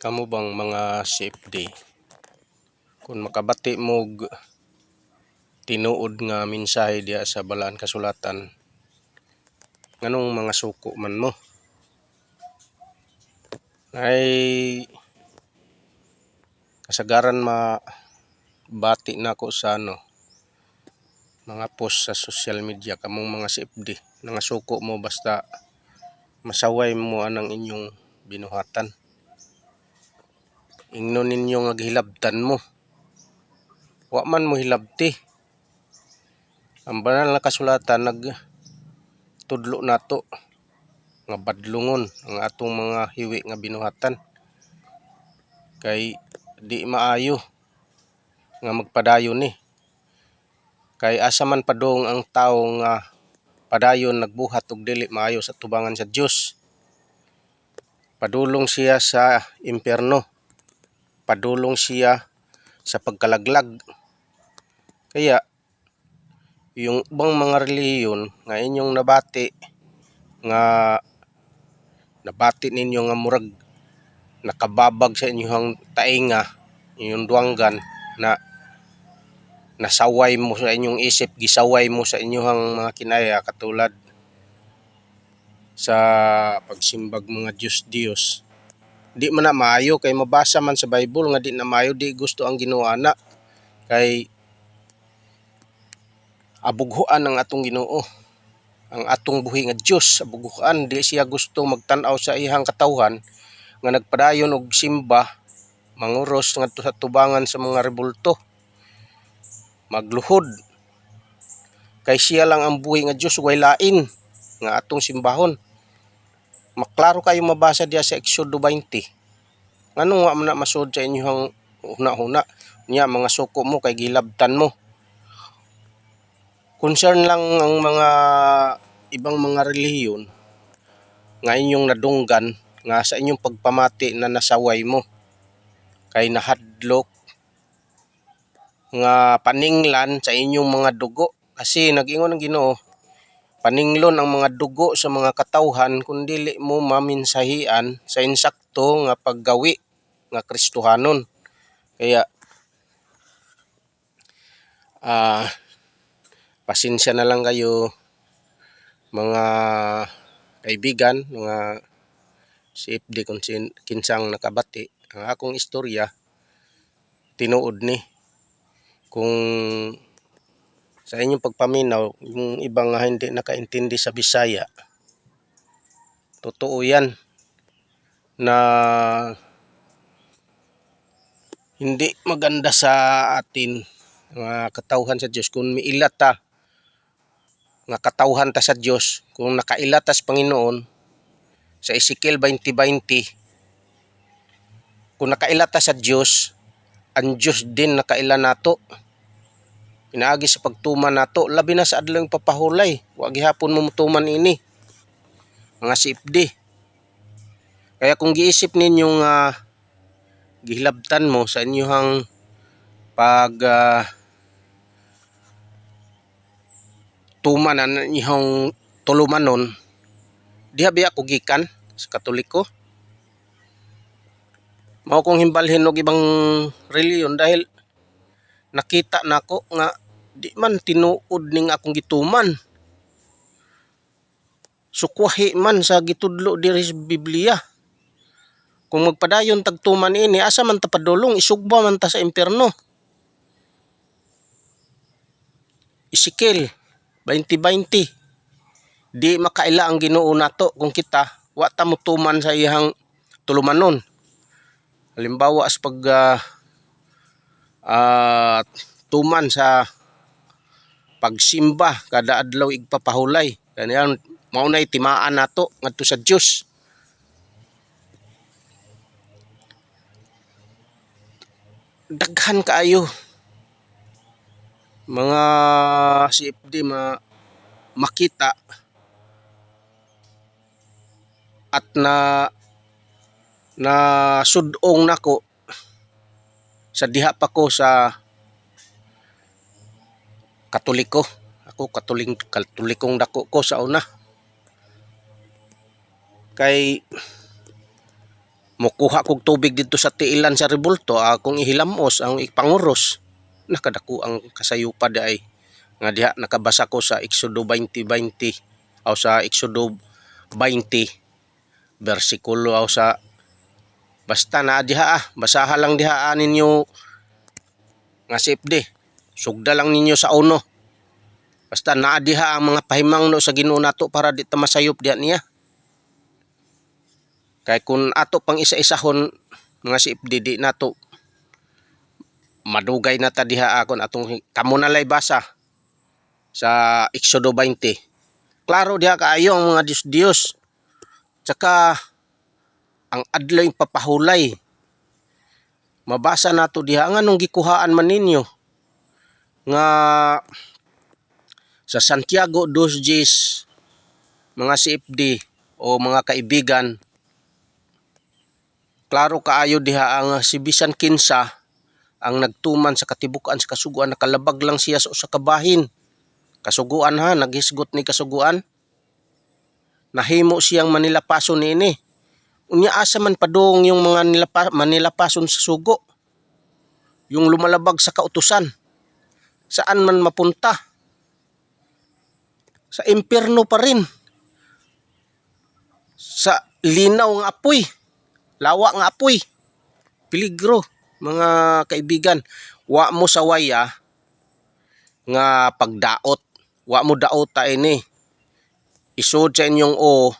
Kamo bang mga CFD kung makabati mo tinuod nga mensahe diya sa balaan kasulatan nganong mga suko man mo? Ay kasagaran ma bati na ko sa ano mga post sa social media. Kamong mga CFD nga suko mo basta masaway mo anang inyong binuhatan ingno ninyo nga gihilabtan mo. Wa man mo hilabti. Ang banal na kasulatan nag tudlo nato nga badlungon ang atong mga hiwi nga binuhatan. Kay di maayo nga magpadayon ni. Kay asa man padong ang tawo nga padayon nagbuhat og dili maayo sa tubangan sa Dios padulong siya sa impyerno padulong siya sa pagkalaglag. Kaya yung ibang mga reliyon nga inyong nabati nga nabati ninyo nga murag nakababag sa inyong tainga inyong duanggan na nasaway mo sa inyong isip gisaway mo sa inyong mga kinaya katulad sa pagsimbag mga Diyos Diyos di man na maayo kay mabasa man sa Bible nga di na maayo di gusto ang Ginoo ana. Kay abughuan ang atong Ginoo ang atong buhi nga Dios abughuan di siya gusto magtan-aw sa iyang katawhan nga nagpadayon og simba manguros ngadto sa tubangan sa mga rebulto. Magluhod. Kay siya lang ang buhi nga Dios way lain nga atong simbahon maklaro kayo mabasa diya sa Exodo 20 nganong wa man na masud sa inyong huna-huna niya mga suko mo kay gilabtan mo. Concern lang ang mga ibang mga relihiyon nga inyong nadunggan nga sa inyong pagpamati na nasaway mo. Kay nahadlok nga paninglan sa inyong mga dugo. Kasi nag-ingon ang Ginoo paninglon ang mga dugo sa mga katawhan kung dili mo maminsahian sa insakto nga paggawi nga Kristohanon kaya ah pasensya na lang kayo mga kaibigan, mga CFD kung kinsang nakabati. Ang akong istorya, tinuod ni. Kung sa inyong pagpaminaw, yung ibang nga hindi nakaintindi sa Bisaya, totoo yan na hindi maganda sa atin nga katawhan sa Diyos. Kung miilat ta nga katawhan ta sa Dios kung nakailat ta sa Panginoon sa Ezekiel 20:20 kung nakailat ta sa Dios ang Dios din nakaila nato pinaagi sa pagtuman nato labi na sa adlaw papahulay. Wa gihapon mo mutuman ini. Mga CFD kaya kung giisip ninyo nga gihilabtan mo sa inyong pag ah, tumanan inyong tulumanon diha biya ko gikan sa katoliko? Mao kong himbalhin og ibang reliyon dahil nakita nako nga di man tinuod ning akong gituman. Sukwahi man sa gitudlo diri sa Biblia. Kung magpadayon tagtuman ini asa man ta padulong? Isugba man ta sa impyerno. Ezekiel 2020 di makaila ang Ginoo nato kung kita wa ta mutuman sa iyang tulumanon. Halimbawa sa pag ah, ah, tuman sa pagsimba kada adlaw igpapahulay. Kaniyan mao nay timaan nato ngadto sa Dios daghan kaayo. Mga CFD ma makita. At na na sudong nako sa diha pa ko sa katoliko. Ako katoling katolikong dako ko sa una. Kay mukuha kog tubig dito sa tiilan sa rebulto akong ihilamos ang ipanguros nakadako ang kasayupa ay nga diha nakabasa ko sa Exodo 20:20 o sa Exodo 20 bersikulo o sa basta na diha ah. Basaha lang diha ah, ninyo. Nga sipde sugda lang ninyo sa uno. Basta naa diha ang mga pahimangno sa Ginoo nato para di ta masayop diha niya. Kay kung ato pang isa-isahon mga sipde di nato. Madugay na ta diha akon atong kamo na lay basa sa Exodo 20 klaro diha kaayo ang mga Dios Dios tsaka ang adlaw papahulay. Mabasa nato diha nga nung gikuhaan man ninyo? Nga sa Santiago 2:10 mga CFD o mga kaibigan klaro kaayo diha ang si bisan kinsa ang nagtuman sa katibukan sa kasuguan nakalabag lang siya sa usa ka bahin. Kasuguan ha naghisgot ni kasuguan. Nahimo siyang manilapason niini unya asa man padung yung mga nilapa, manilapason sa sugo. Yung lumalabag sa kautusan. Saan man mapunta. Sa impyerno pa rin. Sa linaw nga apoy. Lawa nga apoy. Peligro mga kaibigan. Wa mo sa waya nga pagdaot. Wa mo daot ta ini isod sa inyong o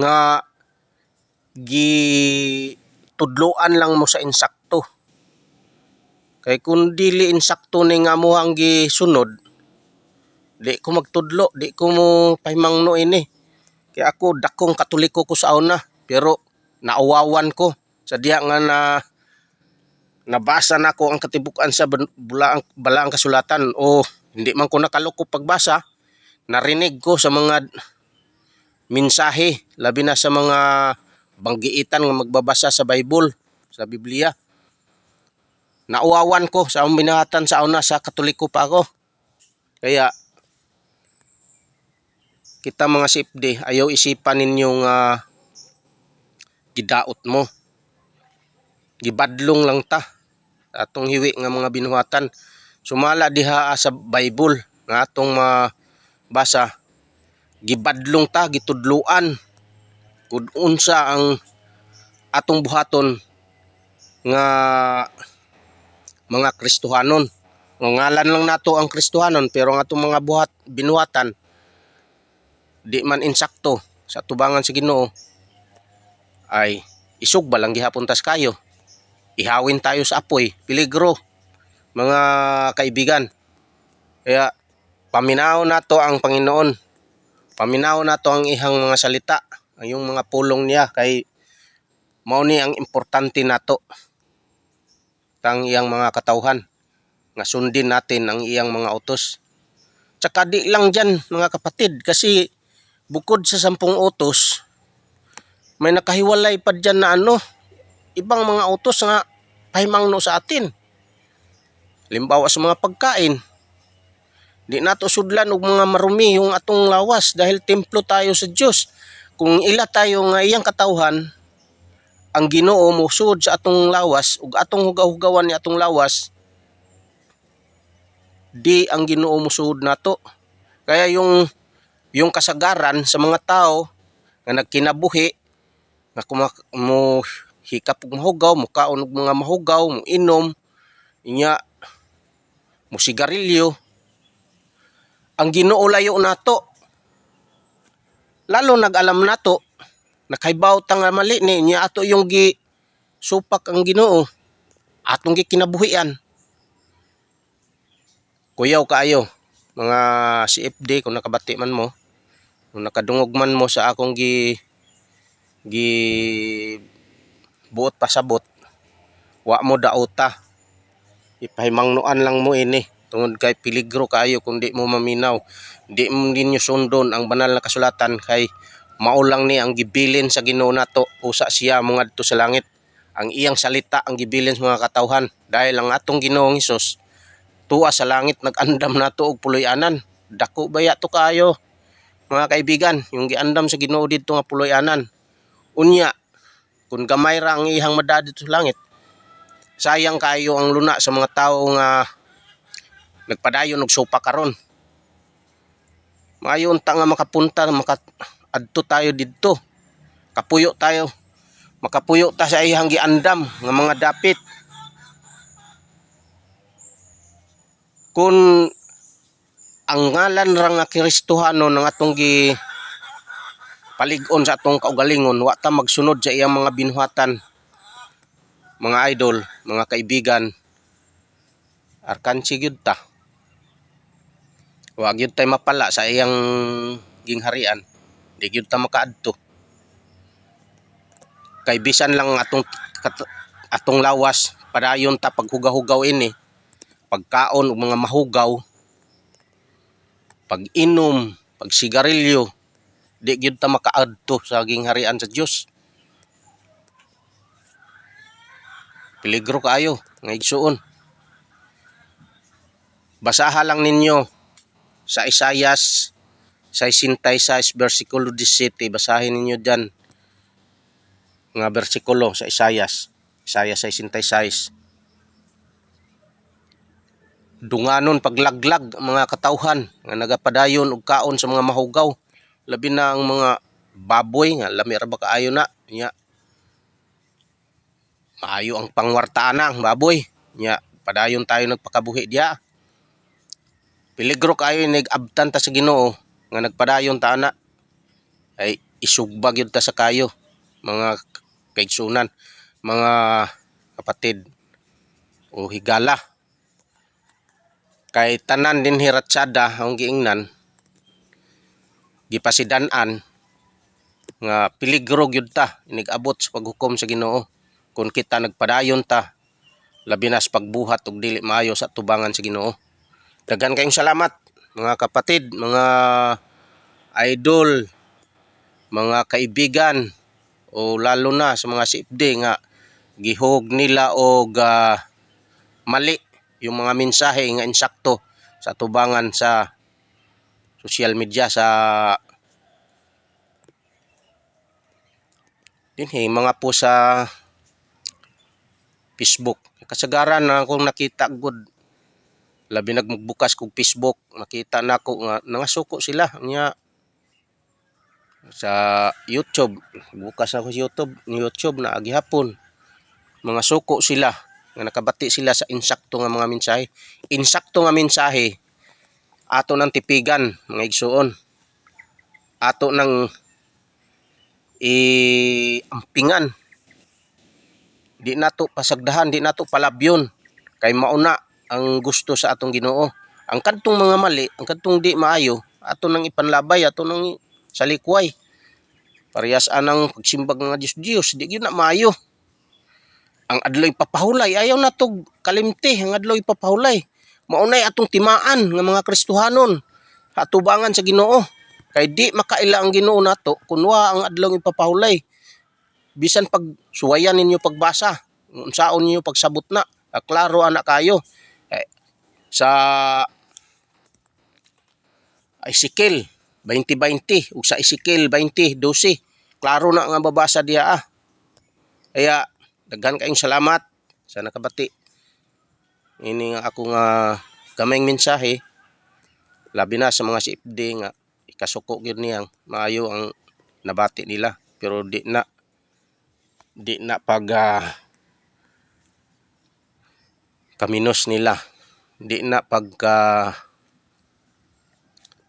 nga gi tudloan lang mo sa insakto. Kay kung dili insakto ni nga mo ang gisunod di ko magtudlo di ko mo pahimangno ini. Kay ako dakong katoliko ko sa una pero nauwawan ko. Sa diha nga na nabasa na ko ang katibukan sa bulaang balaang kasulatan o hindi man ko nakaloko pagbasa narinig ko sa mga mensahe labi na sa mga banggiitan nga magbabasa sa Bible sa Biblia. Nauwawan ko sa binahatan sa una sa katoliko pa ako. Kaya kita mga sipde ayaw isipan ninyong ah, gidaot mo. Gibadlong lang ta atong hiwi nga mga binuhatan. Sumala diha sa Bible nga atong mabasa. Gibadlong ta gitudluan kung unsa ang atong buhaton nga mga Kristohanon. Ngalan lang nato ang Kristohanon pero ang atong mga buhat binuhatan di man insakto sa tubangan sa Ginoo ay isog ba lang gihapon kayo. Ihawin tayo sa apoy peligro mga kaibigan. Kaya paminaw nato ang Panginoon. Paminaw nato ang ihang mga salita yung mga pulong niya kay mao ni ang importante nato tang iyang mga katawhan nga sundin natin ang iyang mga utos. Tsaka di lang dyan mga kapatid kasi bukod sa sampung utos may nakahiwalay pa dyan na ano ibang mga utos nga pahimangno sa atin. Limbawa sa mga pagkain di nato sudlan og mga marumi yung atong lawas dahil templo tayo sa Dios kung ila tayo nga iyang katawhan ang Ginoo mo sud sa atong lawas ug atong hugaw-hugawan ni atong lawas di ang Ginoo mo sud nato. Kaya yung yung kasagaran sa mga tao nga nagkinabuhi nga kumak mo hikap og mahugaw mo kaon og mga mahugaw mo inom inya mo sigarilyo ang Ginoo layo nato lalo nag-alam nato nakaibaw ta nga mali ni niya ato yung gi supak ang Ginoo. Atong gi kinabuhian kuyaw kaayo mga CFD kung nakabati man mo kung nakadungog man mo sa akong gi gi buot pasabot wa mo daota ipahimangnuan lang mo ini tungod kay peligro kaayo kung di mo maminaw. Di mo ninyo sundon ang banal na kasulatan kay maulang ni ang gibilin sa Ginoo nato. Usa siya mga dito sa langit. Ang iyang salita ang gibilin sa mga katawhan. Dahil ang atong Ginoong Hesus tuwa sa langit nag-andam nato og puloy-anan. Dako baya to kaayo? Mga kaibigan yung giandam sa Ginoo didto nga puloy-anan. Unya Kung gamay ra ang ihang madad dito sa langit, sayang kayo ang luna sa mga tao nga nagpadayon og sopa karon. Maayon ta nga makapunta maka adto tayo didto. Kapuyo tayo. Makapuyo ta sa ihang giandam nga mga dapit. Kung ang ngalan ra nga Kristohano ng atong gi palig-on sa atong kaugalingon wa ta magsunod sa iyang mga binuhatan mga idol, mga kaibigan arkansi gyud ta wa gyud tay mapala sa iyang gingharian. Di gyud ta makaadto. Kay bisan lang atong atong lawas padayon ta paghugaw-hugaw ini. Pagkaon ug mga mahugaw. Pag-inom pagsigarilyo. Di gyud ta makaadto sa gingharian sa Dios peligro kaayo nga igsuon basaha lang ninyo sa Isayas 66 versikulo 17 basahin ninyo diyan nga bersikulo sa Isayas. Isayas 66 dunganon paglaglag mga katawhan nga nagapadayon og kaon sa mga mahugaw. Labi na ang mga baboy nga lami ra ba kaayo na? Nya. Maayo ang pangwartaan ang baboy. Nya padayon tayo nagpakabuhi diya peligro kayo nag-abtan ta sa Ginoo nga nagpadayon ta ana. Ay isugbag yun ta sa kayo mga kaigsunan mga kapatid o higala. Kay tanan din hiratsada ang giingnan gipasidan-an nga peligro gyud ta inigabot sa paghukom sa Ginoo. Kung kita nagpadayon ta labi na sa pagbuhat og dili maayo sa tubangan sa Ginoo daghan kayong salamat mga kapatid mga idol mga kaibigan o lalo na sa mga sipde nga gihog nila og ah, mali yung mga mensahe nga insakto sa tubangan sa social media sa dinhi mga po sa Facebook. Kasagaran na akong nakita gud labi nagbukas kog Facebook. Nakita nako nga nangasuko sila nya sa YouTube. Bukas ako sa YouTube ni YouTube na agihapon mga suko sila nga nakabati sila sa insakto nga mga mensahe. Insakto nga mensahe ato nang tipigan mga igsuon. Ato nang i-ampingan. Di nato pasagdahan di nato palabyon kay mauna ang gusto sa atong Ginoo. Ang kadtong mga mali ang kadtong di maayo ato nang ipanlabay ato nang salikway parehas anang pagsimbag nga Dios Dios di gyud na maayo. Ang adloy papahulay ayaw na to kalimti ang adloy papahulay maunay atong timaan nga mga Kristohanon atubangan sa Ginoo. Kay di makaila ang Ginoo nato kunwa ang adlaw ipapahulay. Bisan pag suwayan ninyo pagbasa unsaon ninyo pagsabot na klaro ana kayo Sa Ezekiel 20-20 ug sa Ezekiel 20-12 klaro na nga babasa diha ah. kaya daghan kayong salamat. Sa nakabati ini nga ako nga gamayng mensahe. Labi na sa mga CFD nga ikasuko gyud niyang maayo ang nabati nila pero di na di na pag ah, kaminos nila. Di na pagka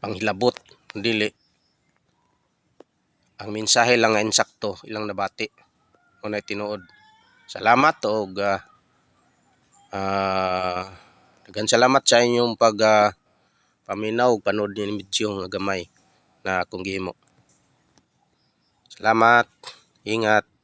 panghilabot dili. Ang mensahe lang nga insakto ilang nabati. Unay tinuod. Salamat og ah, daghan salamat sa inyong pag ah, paminaw panood ni medyo nga gamay na akong gihimo. Salamat. Ingat